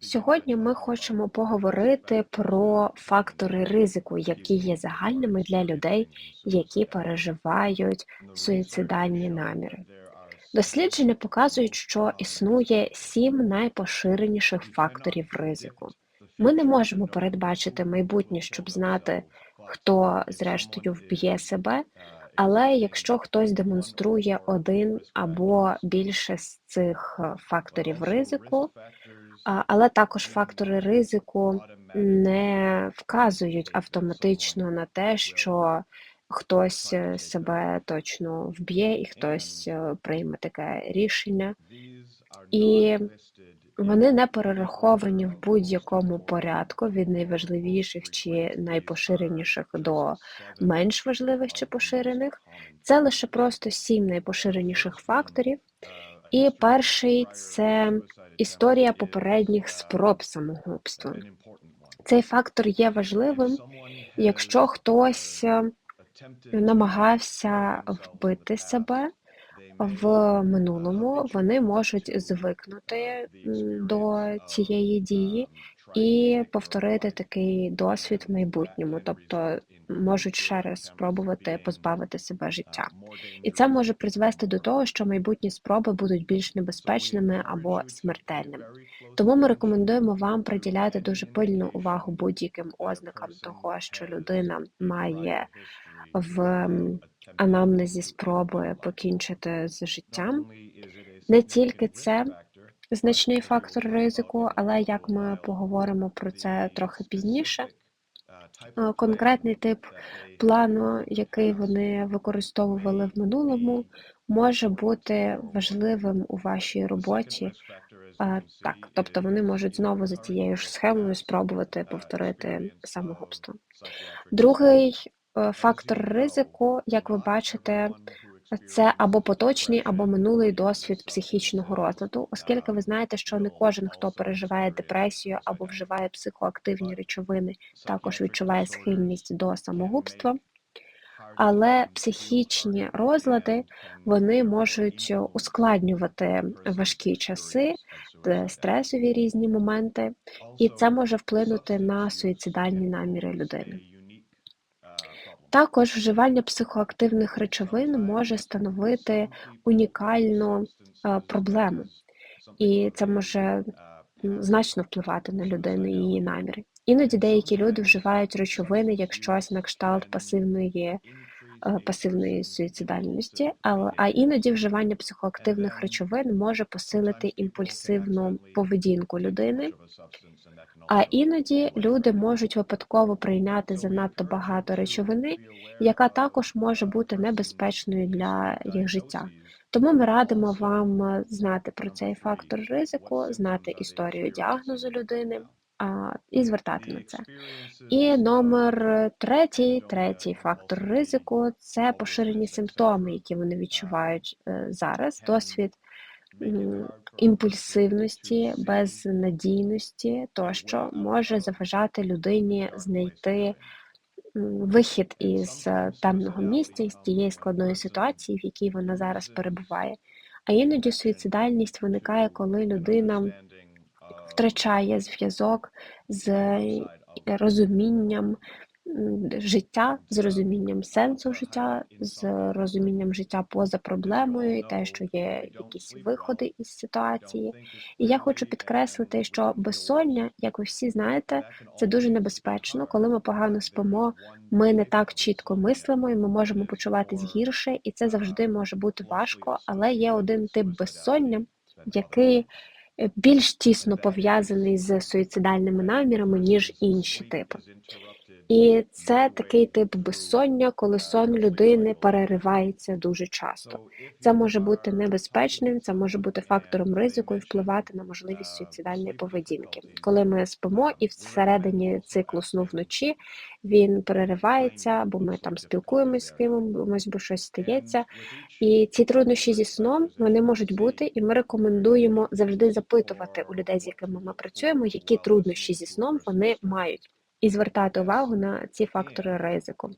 Сьогодні ми хочемо поговорити про фактори ризику, які є загальними для людей, які переживають суїцидальні наміри. Дослідження показують, що існує сім найпоширеніших факторів ризику. Ми не можемо передбачити майбутнє, щоб знати, хто зрештою вб'є себе, але якщо хтось демонструє один або більше з цих факторів ризику, але також фактори ризику не вказують автоматично на те, що хтось е, себе точно вб'є і хтось е, прийме таке рішення. І вони не перераховані в будь-якому порядку від найважливіших чи найпоширеніших до менш важливих чи поширених. Це лише просто сім найпоширеніших факторів. І перший це історія попередніх спроб самогубства. Цей фактор є важливим, якщо хтось е, намагався вбити себе в минулому, вони можуть звикнути до цієї дії і повторити такий досвід в майбутньому, тобто можуть ще раз спробувати позбавити себе життя. І це може призвести до того, що майбутні спроби будуть більш небезпечними або смертельними. Тому ми рекомендуємо вам приділяти дуже пильну увагу будь-яким ознакам того, що людина має в анамнезі спроби покінчити з життям. Не тільки це значний фактор ризику, але як ми поговоримо про це трохи пізніше, е, конкретний тип плану, який вони використовували в минулому, може бути важливим у вашій роботі. Е, Так, тобто вони можуть знову за тією ж схемою спробувати повторити самогубство. Другий е, фактор ризику, як ви бачите, це або поточний, або минулий досвід психічного розладу, оскільки ви знаєте, що не кожен, хто переживає депресію або вживає психоактивні речовини, також відчуває схильність до самогубства. Але психічні розлади вони можуть ускладнювати важкі часи, стресові різні моменти, і це може вплинути на суїцидальні наміри людини. Також вживання психоактивних речовин може становити унікальну е, проблему, і це може значно впливати на людину і її наміри. Іноді деякі люди вживають речовини як щось на кшталт пасивної е, пасивної суїцидальності, а, а іноді вживання психоактивних речовин може посилити імпульсивну поведінку людини, а іноді люди можуть випадково прийняти занадто багато речовини, яка також може бути небезпечною для їх життя. Тому ми радимо вам е, знати про цей фактор ризику, знати історію діагнозу людини а, і звертати на це. І номер третій, третій фактор ризику це поширені симптоми, які вони відчувають е, зараз. Досвід імпульсивності, безнадійності тощо може заважати людині знайти вихід із е, темного місця, із тієї складної ситуації, в якій вона зараз перебуває. А іноді суїцидальність виникає, коли людина втрачає зв'язок з розумінням життя, з розумінням сенсу життя, з розумінням життя поза проблемою, і те, що є якісь виходи із ситуації. І я хочу підкреслити, що безсоння, як ви всі знаєте, це дуже небезпечно. Коли ми погано спимо, ми не так чітко мислимо, і ми можемо почуватись гірше, і це завжди може бути важко. Але є один тип безсоння, який е, більш тісно пов'язаний з суїцидальними намірами ніж інші типи. І це такий тип безсоння, коли сон людини переривається дуже часто. Це може бути небезпечним, це може бути фактором ризику і впливати на можливість суїцидальної поведінки. Коли ми спимо і всередині циклу сну вночі він переривається, бо ми там спілкуємось з кимось, бо щось стається. І ці труднощі зі сном вони можуть бути, і ми рекомендуємо завжди запитувати у людей, з якими ми працюємо, які труднощі зі сном вони мають і звертати увагу на ці фактори ризику.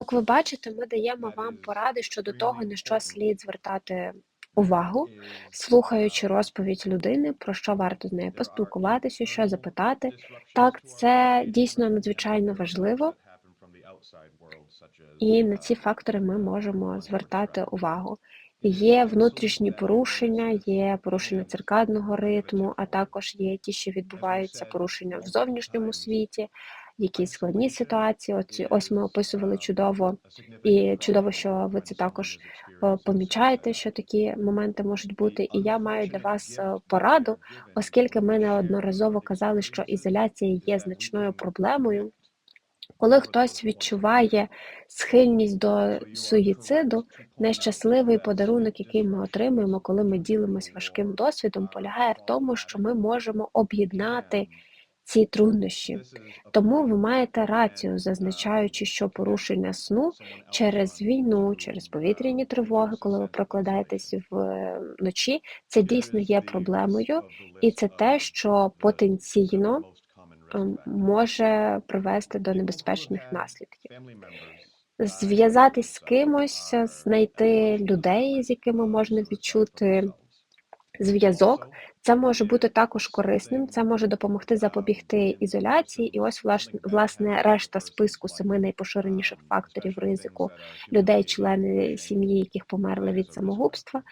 Як ви бачите, ми даємо вам поради щодо того, на що слід звертати увагу, слухаючи розповідь людини, про що варто з нею поспілкуватися, що запитати. Так, це дійсно надзвичайно важливо, і на ці um, фактори ми можемо звертати увагу. Є внутрішні порушення, є порушення циркадного ритму, а також є ті, що відбуваються порушення в зовнішньому світі, якісь складні ситуації. Оці ось ми описували чудово, і чудово, що ви це також е, помічаєте, що такі моменти можуть бути. І я маю для вас е, пораду, оскільки ми неодноразово казали, що ізоляція є значною проблемою. Коли хтось відчуває схильність до суїциду, нещасливий подарунок, який ми отримуємо, коли ми ділимось важким досвідом, полягає в тому, що ми можемо об'єднати ці труднощі. Тому ви маєте рацію, зазначаючи, що порушення сну через війну, через повітряні тривоги, коли ви прокладаєтесь вночі, це дійсно є проблемою, і це те, що потенційно може привести до небезпечних наслідків. Зв'язатись з кимось, знайти людей, з якими можна відчути зв'язок. Це може бути також корисним, це може допомогти запобігти ізоляції. І ось власне, решта списку семи найпоширеніших факторів ризику людей, члени сім'ї, яких померли від самогубства.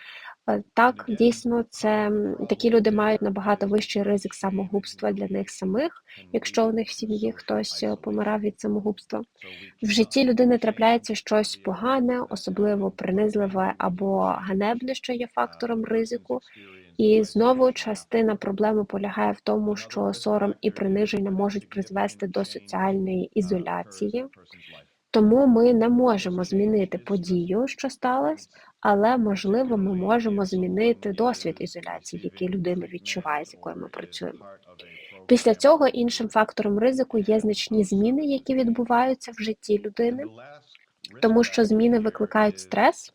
Е, Так, дійсно, це такі люди мають набагато вищий ризик самогубства для них самих, якщо у них в сім'ї хтось е, помирав від самогубства. В житті людини трапляється щось погане, особливо принизливе або ганебне, що є фактором ризику. І знову частина проблеми полягає в тому, що сором і приниження можуть призвести до соціальної ізоляції. Тому ми не можемо змінити подію, що сталася, але можливо, ми можемо змінити досвід ізоляції, який людина відчуває, з якою ми працюємо. Після цього іншим фактором ризику є значні зміни, які відбуваються в житті людини, тому що зміни викликають стрес,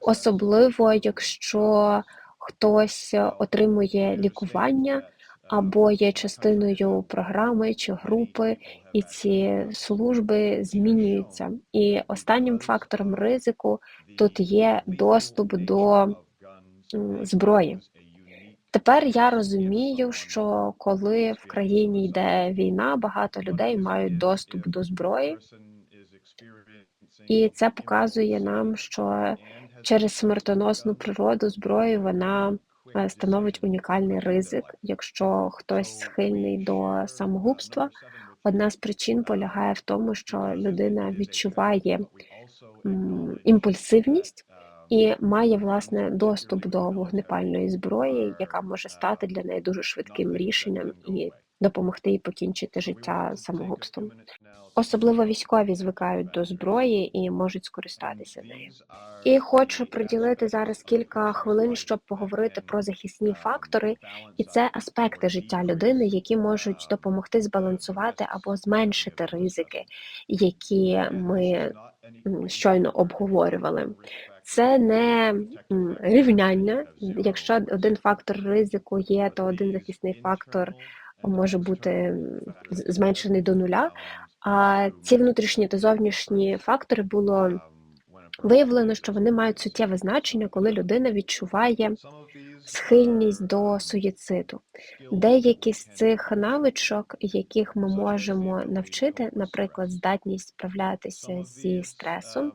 особливо якщо хтось отримує лікування або um, є частиною програми чи групи, і ці служби змінюються. І останнім фактором ризику тут є доступ до зброї. Тепер я розумію, що коли в країні йде війна, багато людей мають доступ до зброї, і це показує нам, що через смертоносну природу зброї вона е, становить унікальний ризик, якщо хтось схильний до самогубства. Одна з причин полягає в тому, що людина відчуває імпульсивність і має власне доступ до вогнепальної зброї, яка може стати для неї дуже швидким рішенням і допомогти їй покінчити життя самогубством. Особливо військові звикають до зброї і можуть скористатися нею. І хочу приділити зараз кілька хвилин, щоб поговорити про захисні фактори, і це аспекти життя людини, які можуть допомогти збалансувати або зменшити ризики, які ми щойно обговорювали. Це не рівняння. Якщо один фактор ризику є, то один захисний фактор може бути зменшений до нуля. А ці внутрішні та зовнішні фактори було виявлено, що вони мають суттєве значення, коли людина відчуває схильність до суїциду. Деякі з цих навичок, яких ми можемо навчити, наприклад, здатність справлятися зі стресом,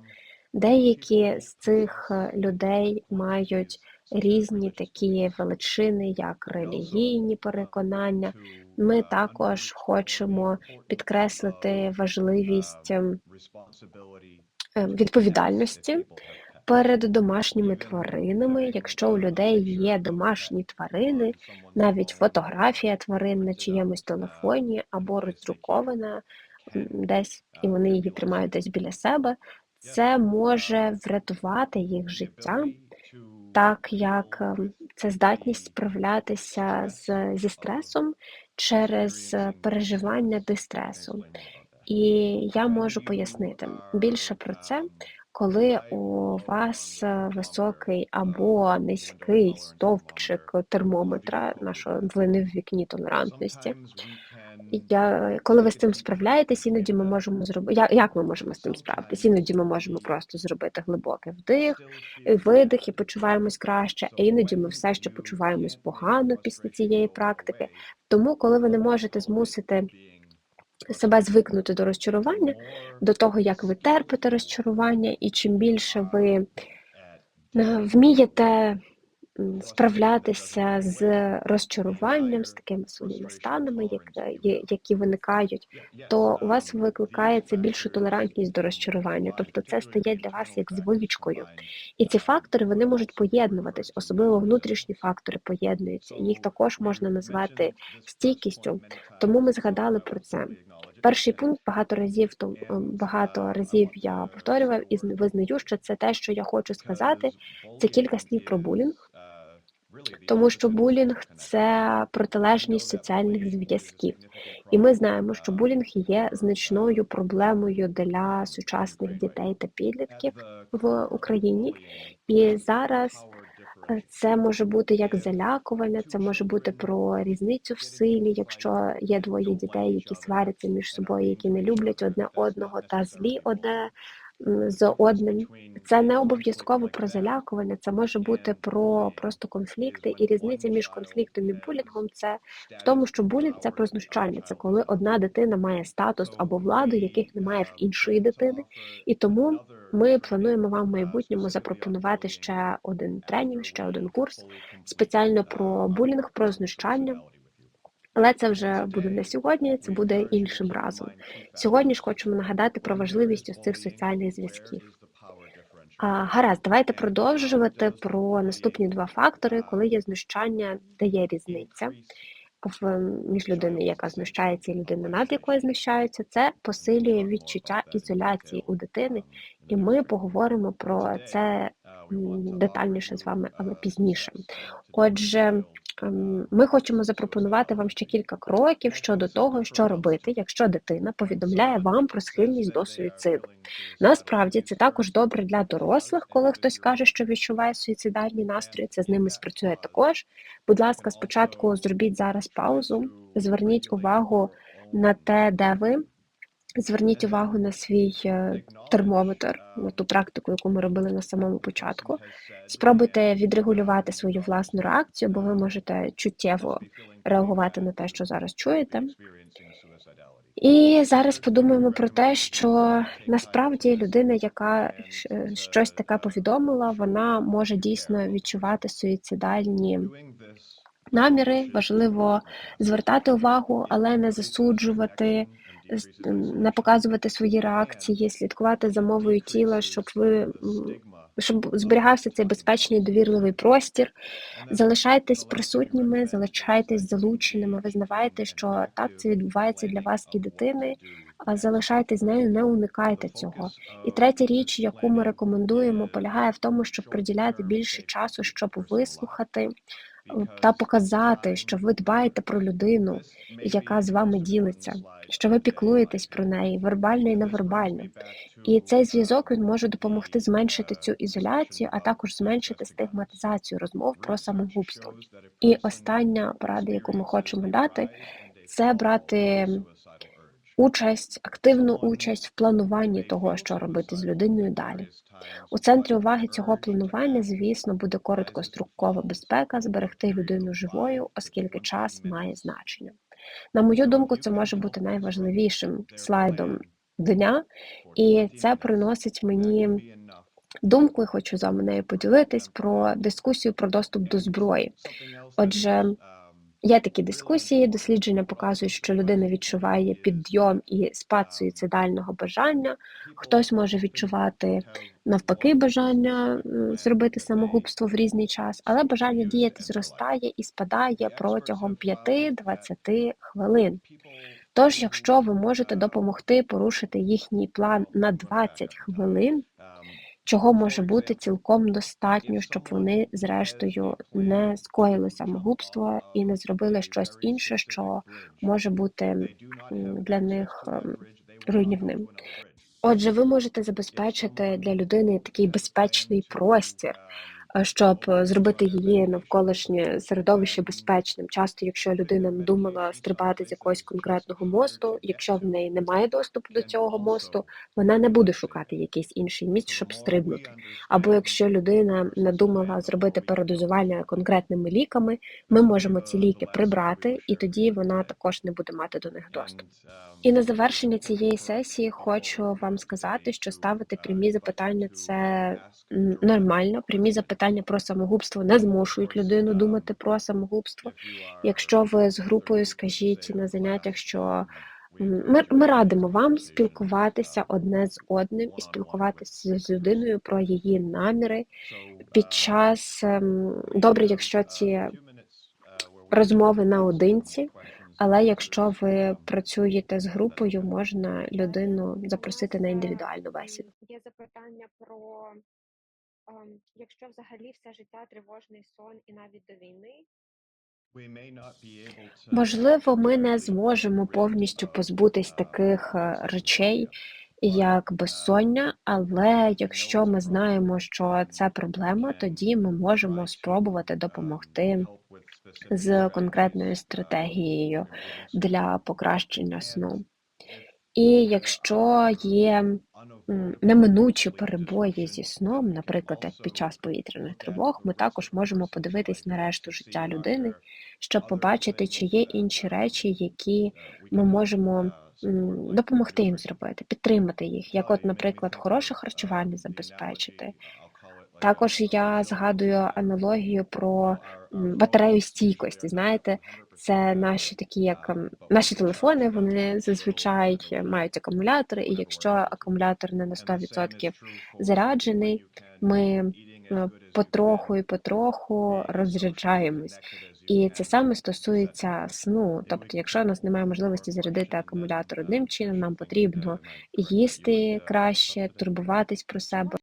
деякі з цих е, людей мають різні такі величини, як релігійні переконання. Ми uh, також хочемо підкреслити важливість um, ем, е, if відповідальності перед домашніми тваринами. Якщо у людей є домашні тварини, навіть фотографія тварин на чиємусь um, телефоні або роздрукована десь, і вони її тримають десь біля себе, це може um, врятувати їх життя, так як ем, це здатність справлятися з, зі стресом через е, переживання дистресу. І я можу пояснити більше про це, коли у вас е, високий або низький стовпчик термометра, weather, глини в вікні толерантності. Я коли ви з цим справляєтесь, іноді ми можемо зроби я як ми можемо з цим справитись? Іноді ми можемо просто зробити глибокий вдих, видих і почуваємось краще, а іноді ми все ще почуваємось погано після цієї практики. Тому, коли ви не можете змусити себе звикнути до розчарування, до того, як ви терпите розчарування, і чим більше ви е, вмієте справлятися з розчаруванням, з такими своїми станами, як, е, які виникають, то у вас викликається більшу толерантність до розчарування. Тобто це стає для вас як звичкою. І ці фактори вони можуть поєднуватись, особливо внутрішні фактори поєднуються. Їх також можна назвати стійкістю. Тому ми згадали про це. Перший пункт багато разів то багато разів я повторював і визнаю, що це те, що я хочу сказати. Це кілька слів про булінг, тому що булінг це протилежність соціальних зв'язків. І ми знаємо, що булінг є значною проблемою для сучасних дітей та підлітків в Україні. І зараз е, це може бути як залякування, це може бути про різницю в силі, якщо є двоє дітей, які сваряться між собою, які не люблять одне одного та злі одне з одним. Це не обов'язково про залякування, це може бути про просто конфлікти. І різниця між конфліктом і булінгом це в тому, що булінг це про знущання. Це коли одна дитина має статус або владу, яких немає в іншої дитини. І тому ми плануємо вам в майбутньому запропонувати ще один тренінг, ще один курс спеціально про булінг, про знущання. Але це вже буде не сьогодні, це буде іншим разом. Сьогодні ж хочемо нагадати про важливість ось цих соціальних зв'язків. А, гаразд, давайте продовжувати про наступні два фактори, коли є знущання, де є різниця між людиною, яка знущається, і людиною, над якою знущаються, це посилює відчуття ізоляції у дитини, і ми поговоримо про це детальніше з вами, але пізніше. Отже, ми хочемо запропонувати вам ще кілька кроків щодо того, що робити, якщо дитина повідомляє вам про схильність до суїциду. Насправді це також добре для дорослих, коли хтось каже, що відчуває суїцидальні настрої. Це з ними спрацює також. Будь ласка, спочатку зробіть зараз паузу, зверніть увагу на те, де ви. Зверніть увагу на свій е, термометр, на ту практику, яку ми робили на самому початку. Спробуйте відрегулювати свою власну реакцію, бо ви можете чуттєво реагувати на те, що зараз чуєте. І зараз подумаємо про те, що насправді людина, яка щось таке повідомила, вона може дійсно відчувати суїцидальні наміри. Важливо звертати увагу, але не засуджувати, не показувати свої реакції, слідкувати за мовою тіла, щоб ви щоб зберігався цей безпечний довірливий простір. Залишайтесь присутніми, залишайтесь залученими. Визнавайте, що так це відбувається для вас і дитини. Залишайтесь з нею, не уникайте цього. І третя річ, яку ми рекомендуємо, полягає в тому, щоб приділяти більше часу, щоб вислухати е, та показати, що ви дбаєте про людину, яка з вами ділиться, що ви піклуєтесь про неї вербально і невербально. І цей зв'язок він може допомогти зменшити цю ізоляцію, а також зменшити стигматизацію розмов про самогубство. І остання порада, яку ми хочемо дати, це брати участь, активну участь в плануванні того, що робити з людиною далі. У центрі уваги цього планування, звісно, буде короткострокова безпека, зберегти людину живою, оскільки час має значення. На мою думку, це може бути найважливішим слайдом дня, і це приносить мені думку, і хочу з вами нею поділитись про дискусію про доступ до зброї. Отже, Є такі дискусії, дослідження показують, що людина відчуває підйом і спад суїцидального бажання. Хтось може відчувати навпаки бажання зробити самогубство в різний час, але бажання діяти зростає і спадає протягом 5-20 хвилин. Тож, якщо ви можете допомогти порушити їхній план на 20 хвилин, чого може бути цілком достатньо, щоб вони, зрештою, не скоїли самогубство і не зробили щось інше, що може бути для них ем, руйнівним. Отже, ви можете забезпечити для людини такий безпечний простір, щоб е, зробити її навколишнє середовище безпечним. Часто, якщо людина надумала стрибати з якогось конкретного мосту, якщо в неї немає доступу до цього мосту, вона не буде шукати якийсь інший міст, щоб стрибнути. Або якщо людина надумала зробити передозування конкретними ліками, ми можемо ці ліки прибрати, і тоді вона також не буде мати до них доступ. І на завершення цієї сесії хочу вам сказати, що ставити прямі запитання це нормально. Прямі запитання про самогубство не змушують людину думати про самогубство. Якщо ви з групою скажіть на заняттях, що ми, ми радимо вам спілкуватися одне з одним і спілкуватися з людиною про її наміри під час ем, добре, якщо ці розмови наодинці, але якщо ви працюєте з групою, можна людину запросити на індивідуальну бесіду. Є запитання про якщо взагалі все життя тривожний сон і навіть до війни. Можливо, ми не зможемо повністю позбутись таких е, речей, як безсоння, але якщо ми знаємо, що це проблема, тоді ми можемо спробувати допомогти з конкретною стратегією для покращення сну. І якщо є неминучі перебої зі сном, наприклад, як під час повітряних тривог, ми також можемо подивитись на решту життя людини, щоб побачити, чи є інші речі, які ми можемо допомогти їм зробити, підтримати їх, як, от, наприклад, хороше харчування забезпечити. Також я згадую аналогію про батарею стійкості. Знаєте, це наші такі, як ем, наші телефони, вони зазвичай мають акумулятори, і якщо акумулятор не на 100% заряджений, ми потроху і потроху розряджаємось. І це саме стосується сну. Тобто, якщо у нас немає можливості зарядити акумулятор одним чином, нам потрібно їсти краще, турбуватись про себе.